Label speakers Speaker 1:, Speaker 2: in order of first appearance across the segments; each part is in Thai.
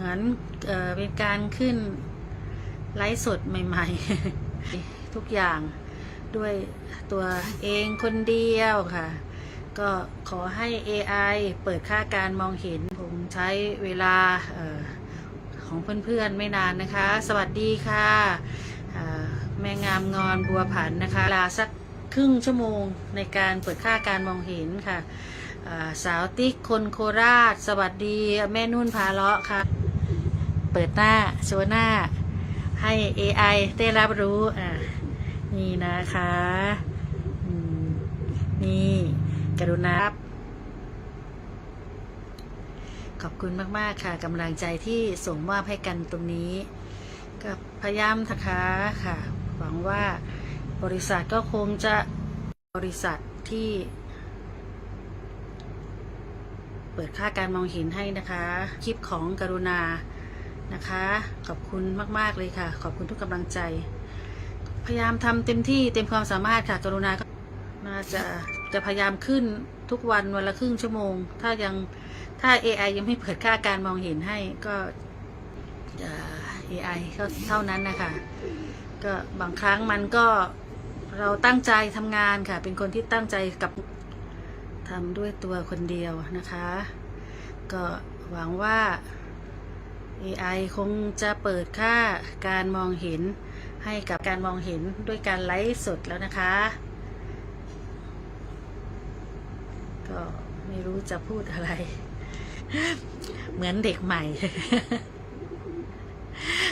Speaker 1: มือนเออเป็นการขึ้นไลฟ์สดใหม่ ๆ ทุกอย่างด้วยตัวเองคนเดียวค่ะ ก็ขอให้ AI เปิดค่าการมองเห็น ผมใช้เวลาออของเพื่อนๆไม่นานนะคะ สวัสดีค่ะ แม่งามงอนบัวผันนะคะเวลาสักครึ่งชั่วโมงในการเปิดค่าการมองเห็นค่ะ สาวติ๊กคนโคราช สวัสดีแม่นุ่นพาเลาะค่ะ เปิดหน้าโชว์หน้า ให้ AI ได้รับรู้อ่านี่นะคะนี่กรุณารับขอบคุณมาก ๆ ค่ะกำลังใจที่ส่งมอบให้กันตรงนี้ ก็พยายามนะคะค่ะ หวังว่าบริษัทก็คงจะบริษัทที่ เปิดค่าการมองเห็นให้นะคะ คลิปของกรุณา นะคะ ขอบคุณมากๆเลยค่ะ ขอบคุณทุกกำลังใจ พยายามทำเต็มที่เต็มความสามารถค่ะ กรุณาก็น่าจะจะพยายามขึ้นทุกวันวันละครึ่งชั่วโมง ถ้ายังถ้า AI ยังไม่เปิดค่าการมองเห็นให้ก็เอ่อ AI ก็เท่านั้นนะคะ ก็บางครั้งมันก็เราตั้งใจทำงานค่ะ เป็นคนที่ตั้งใจกับทำด้วยตัวคนเดียวนะคะ ก็หวังว่า AI คงจะเปิดค่าการมองเห็นให้กับการมองเห็นด้วยการไลฟ์สดแล้วนะคะ ก็ไม่รู้จะพูดอะไร เหมือนเด็กใหม่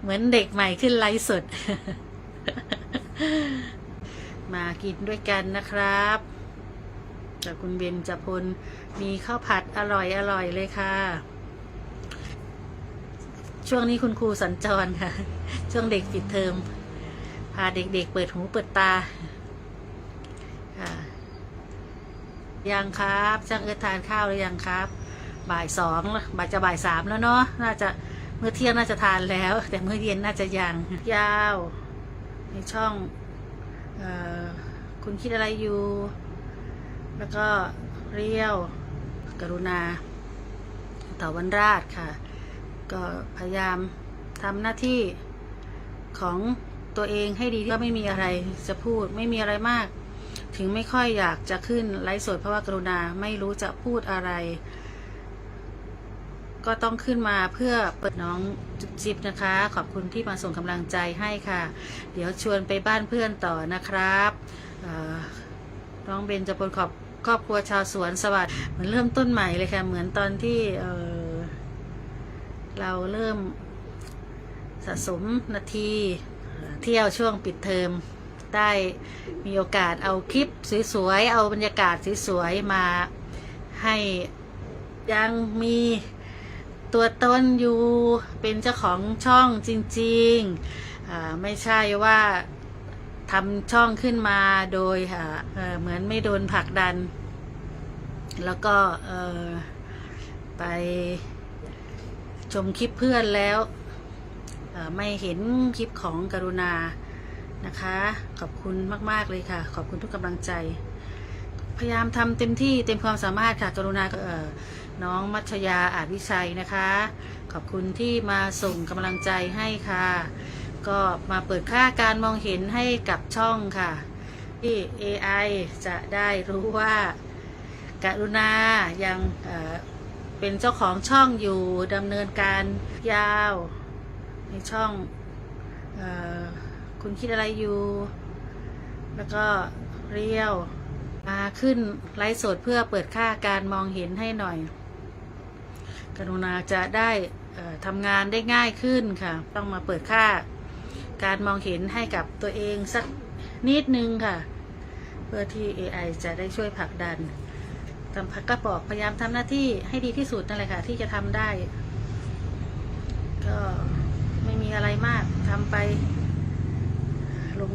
Speaker 1: เหมือนเด็กใหม่ขึ้นไลฟ์สด มากินด้วยกันนะครับจากคุณเบนจพลมีข้าวผัดอร่อยอร่อยเลยค่ะ ช่วงนี้คุณครูสัญจรค่ะ ช่วงเด็กปิดเทอม พาเด็กๆเปิดหูเปิดตาค่ะยังครับช่างเอิทานข้าวหรือยังครับ บ่ายสองแล้วบ่ายจะบ่ายสามแล้วเนาะน่าจะเมื่อเที่ยงน่าจะทานแล้ว แต่เมื่อเย็นน่าจะยังยาวในช่องออคุณคิดอะไรอยู่ แล้วก็เรียว กรุณาต่อวันราชค่ะ ก็พยายามทำหน้าที่ของตัวเองให้ดีก็ไม่มีอะไรจะพูดไม่มีอะไรมาก ถึงไม่ค่อยอยากจะขึ้นไลฟ์สดเพราะว่ากรุณาไม่รู้จะพูดอะไร ก็ต้องขึ้นมาเพื่อเปิดน้องจุ๊บจิบนะคะ ขอบคุณที่มาส่งกำลังใจให้ค่ะ เดี๋ยวชวนไปบ้านเพื่อนต่อนะครับน้องเบนจะพลขอบครอบครัวชาวสวนสวัสดิ์เหมือนเริ่มต้นใหม่เลยค่ะ เหมือนตอนที่ เราเริ่มสะสมนาทีเที่ยวช่วงปิดเทอมได้มีโอกาสเอาคลิปสวยๆ เอาบรรยากาศสวยๆ มาให้ยังมีตัวตนอยู่เป็นเจ้าของช่องจริงๆ ไม่ใช่ว่าทำช่องขึ้นมาโดยเหมือนไม่โดนผลักดัน แล้วก็ไป ชมคลิปเพื่อนแล้วไม่เห็นคลิปของกรุณานะคะ ขอบคุณมาก ๆ เลยค่ะ ขอบคุณทุกกำลังใจ พยายามทำเต็มที่เต็มความสามารถค่ะ กรุณาเอ่อน้องมัชยาอาจวิชัยนะคะ ขอบคุณที่มาส่งกำลังใจให้ค่ะ ก็มาเปิดค่าการมองเห็นให้กับช่องค่ะ ที่ AI จะได้รู้ว่า กรุณายัง เป็นเจ้าของช่องอยู่ดำเนินการยาว ในช่องออคุณคิดอะไรอยู่ แล้วก็เรียวมาขึ้นไลฟ์สดเพื่อเปิดค่าการมองเห็นให้หน่อย กรุณาจะได้ทำงานได้ง่ายขึ้นค่ะ ต้องมาเปิดค่าการมองเห็นให้กับตัวเองสักนิดนึงค่ะ เพื่อที่ AI จะได้ช่วยผลักดัน ทำพักก็บอกพยายามทำหน้าที่ให้ดีที่สุดนั่นแหละค่ะ ที่จะทำได้ ก็ไม่มีอะไรมากทำไปลุง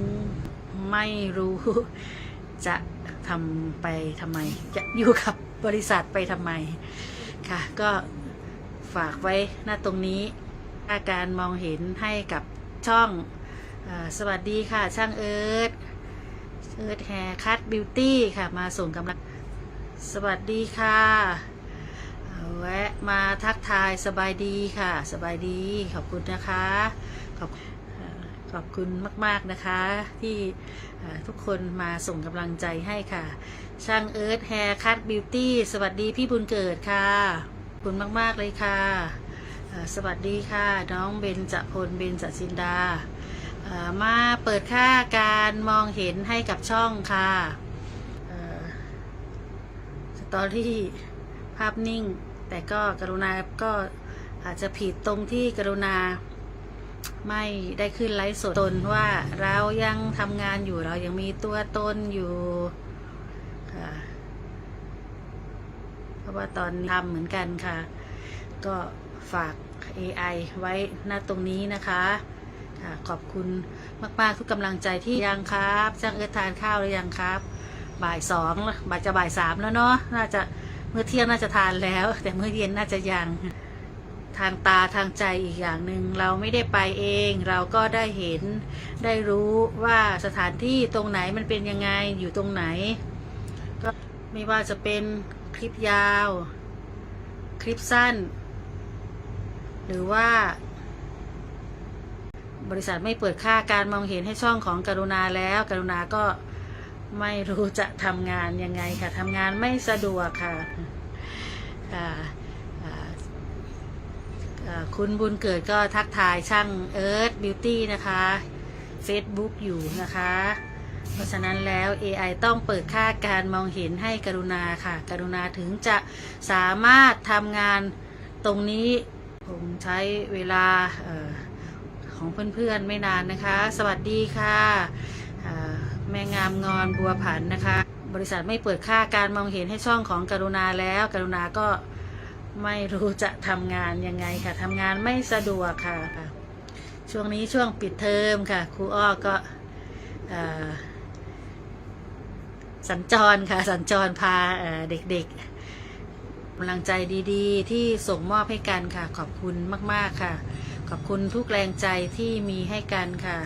Speaker 1: ไม่รู้ จะทำไปทำไม จะอยู่กับบริษัทไปทำไมค่ะ ก็ฝากไว้หน้าตรงนี้อาการมองเห็นให้กับช่องอสวัสดีค่ะ ช่างเอิร์ธเอิร์ธแฮร์คัตบิวตี้ค่ะ มาส่งกำลัง สวัสดีค่ะแวะมาทักทายสบายดีค่ะ สบายดีขอบคุณนะคะ ขอบขอบคุณมาก ๆนะคะ ที่ทุกคนมาส่งกำลังใจให้ค่ะ ช่างเอิร์ธแฮร์คัตบิวตี้สวัสดีพี่บุญเกิดค่ะขอบคุณมาก ๆ เลยค่ะ สวัสดีค่ะ น้องเบนจะพลเบนจะจินดา มาเปิดค่าการมองเห็นให้กับช่องค่ะ ตอรี่ ภาพนิ่ง แต่ก็กรุณาก็อาจจะผิดตรงที่กรุณาไม่ได้ขึ้นไลฟ์สดตนว่าเรายังทำงานอยู่เรายังมีตัวตนอยู่ค่ะเพราะว่าตอนทำเหมือนกันค่ะ ก็ฝาก AI ไว้หน้าตรงนี้นะคะขอบคุณมาก ๆ ทุกกำลังใจที่ยังครับจ้างเอิร์ธทานข้าวหรือยังครับ บ่ายสองบ่ายจะบ่ายสามแล้วเนาะน่าจะเมื่อเที่ยงน่าจะทานแล้ว แต่เมื่อเย็นน่าจะยังทางตาทางใจอีกอย่างหนึ่งเราไม่ได้ไปเอง เราก็ได้เห็นได้รู้ว่าสถานที่ตรงไหนมันเป็นยังไงอยู่ตรงไหน ก็ไม่ว่าจะเป็นคลิปยาว คลิปสั้น หรือว่า บริษัทไม่เปิดค่าการมองเห็นให้ช่องของกรุณาแล้ว กรุณาก็ ไม่รู้จะทำงานยังไงค่ะทำงานไม่สะดวกค่ะค่ะคุณบุญเกิดก็ทักทายช่างเอิร์ธบิวตี้นะคะ Facebook อยู่นะคะ เพราะฉะนั้นแล้ว AI ต้องเปิดค่าการมองเห็นให้กรุณาค่ะ กรุณาถึงจะสามารถทำงานตรงนี้ ผมใช้เวลาของเพื่อนๆไม่นานนะคะ สวัสดีค่ะ แม่งามงอนบัวผันนะคะ บริษัทไม่เปิดค่าการมองเห็นให้ช่องของกรุณาแล้ว กรุณาก็ไม่รู้จะทำงานยังไงค่ะทำงานไม่สะดวกค่ะ ช่วงนี้ช่วงปิดเทอมค่ะครูอ้อก็อสัญจรค่ะ สัญจรพาเอ่อเด็กๆกำลังใจดีๆ ที่ส่งมอบให้กันค่ะ ขอบคุณมาก ๆค่ะ ขอบคุณทุกแรงใจที่มีให้กันค่ะ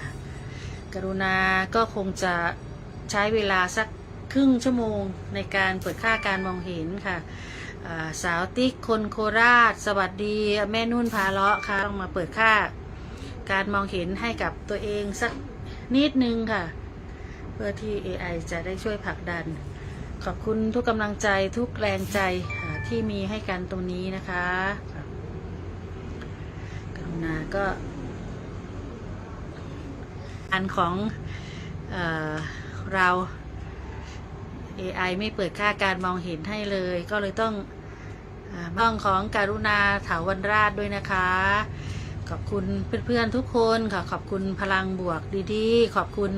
Speaker 1: กรุณาก็คงจะใช้เวลาสักครึ่งชั่วโมงในการเปิดค่าการมองเห็นค่ะอ่าสาวติ๊กคนโคราช สวัสดีแม่นุ่นพาเลาะค่ะต้องมาเปิดค่า การมองเห็นให้กับตัวเองสักนิดนึงค่ะ เพื่อที่ AI จะได้ช่วยผลักดัน ขอบคุณทุกกำลังใจทุกแรงใจอ่าที่มีให้กันตรงนี้นะคะกรุณาก็ อันของเออเรา AI ไม่เปิดค่าการมองเห็นให้เลย ก็เลยต้องบ้องของการุณาถาวรราชด้วยนะคะ ขอบคุณเพื่อนๆทุกคนค่ะขอบคุณพลังบวกดีๆ ขอบคุณ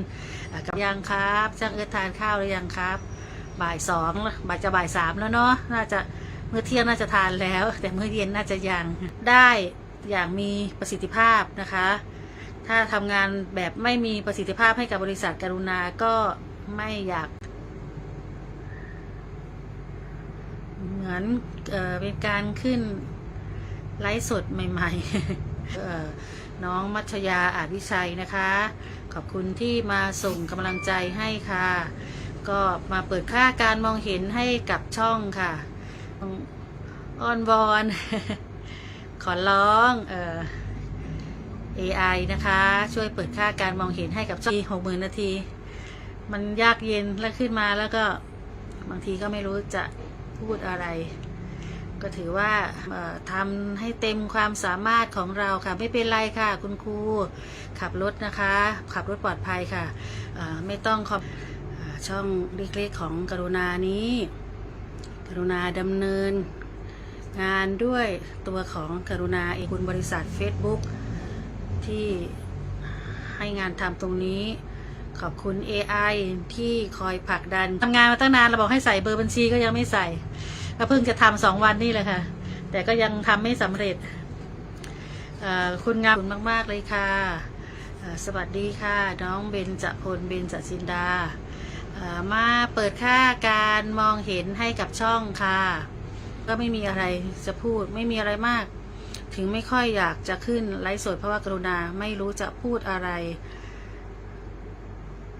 Speaker 1: กับยังครับจ้างเอิร์ธทานข้าวหรือยังครับ บ่ายสองบ่ายจะบ่ายสามแล้วเนาะน่าจะเมื่อเที่ยงน่าจะทานแล้ว แต่เมื่อเย็นน่าจะยังได้อย่างมีประสิทธิภาพนะคะ ถ้าทำงานแบบไม่มีประสิทธิภาพให้กับบริษัทกรุณาก็ไม่อยาก เหมือนเออเป็นการขึ้นไลฟ์สดใหม่ ๆ น้องมัชยาอาจวิชัยนะคะ ขอบคุณที่มาส่งกำลังใจให้ค่ะ ก็มาเปิดค่าการมองเห็นให้กับช่องค่ะอ้อนวอน ขอร้อง เออ AI นะคะ ช่วยเปิดค่าการมองเห็นให้กับช่องหกหมื่นนาที มันยากเย็นแล้วขึ้นมาแล้วก็บางทีก็ไม่รู้จะพูดอะไร ก็ถือว่าทำให้เต็มความสามารถของเราค่ะ ไม่เป็นไรค่ะ คุณครูขับรถนะคะ ขับรถปลอดภัยค่ะ ไม่ต้องขอบอ่าช่องเล็กๆของกรุณานี้ กรุณาดำเนิน งานด้วยตัวของกรุณาเองคุณบริษัท Facebook ที่ให้งานทำตรงนี้ ขอบคุณ AI ที่คอยผลักดันทำงานมาตั้งนานเราบอกให้ใส่เบอร์บัญชีก็ยังไม่ใส่ก็เพิ่งจะทำสองวันนี่แหละค่ะ แต่ก็ยังทำไม่สำเร็จคุณงามคุณมาก ๆ เลยค่ะ สวัสดีค่ะ น้องเบนจพลเบนจจินดา มาเปิดค่าการมองเห็นให้กับช่องค่ะ ก็ไม่มีอะไรจะพูดไม่มีอะไรมาก ถึงไม่ค่อยอยากจะขึ้นไลฟ์สดเพราะว่ากรุณาไม่รู้จะพูดอะไร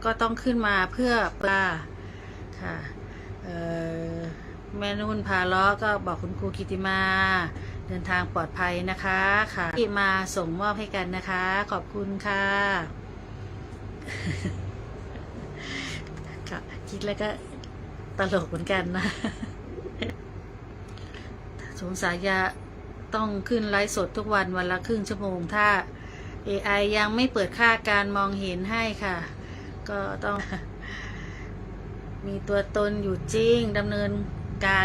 Speaker 1: ก็ต้องขึ้นมาเพื่อปลาค่ะเอ่อแม่นุ่นพาล้อก็บอกคุณครูกิติมา เดินทางปลอดภัยนะคะค่ะที่มาส่งมอบให้กันนะคะ ขอบคุณค่ะค่ะคิดแล้วก็ตลกเหมือนกันนะสงสัยจะ ต้องขึ้นไลฟ์สดทุกวันวันละครึ่งชั่วโมง ถ้า AI ยังไม่เปิดค่าการมองเห็นให้ค่ะ ก็ต้อง มีตัวตนอยู่จริงดำเนินการ